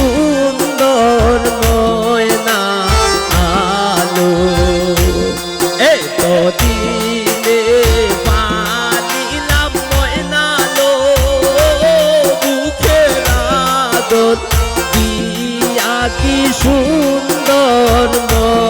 সুন্দর ময়না আলো। এই তো দিলে পালিলাম ময়না লো বুকে আদর দিয়া কি সুন্দর ময়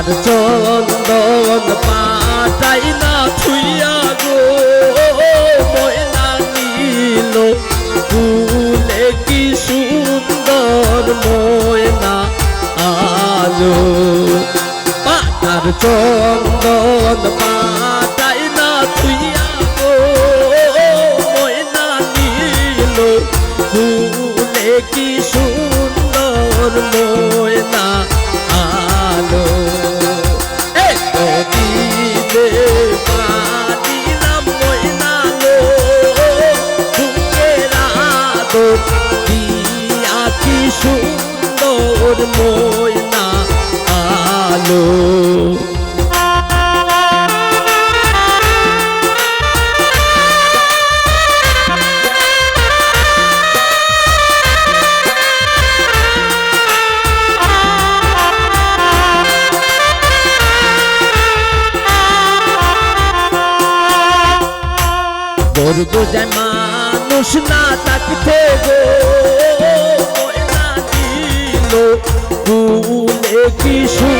পাটার চন্দন পাটাই না থুইয়া গো, ময়না নীল ফুলে কি সুন্দর ময়না আলো। পাটার চন্দন পাটাই না থুইয়া গো, ময়না নীল ফুলে কি সুন্দর ময়না আদর দিয়া কি সুন্দর ময়না আলো। বর্গ যায় মানুষ না থাকতে গো না দিল কি সুন্দর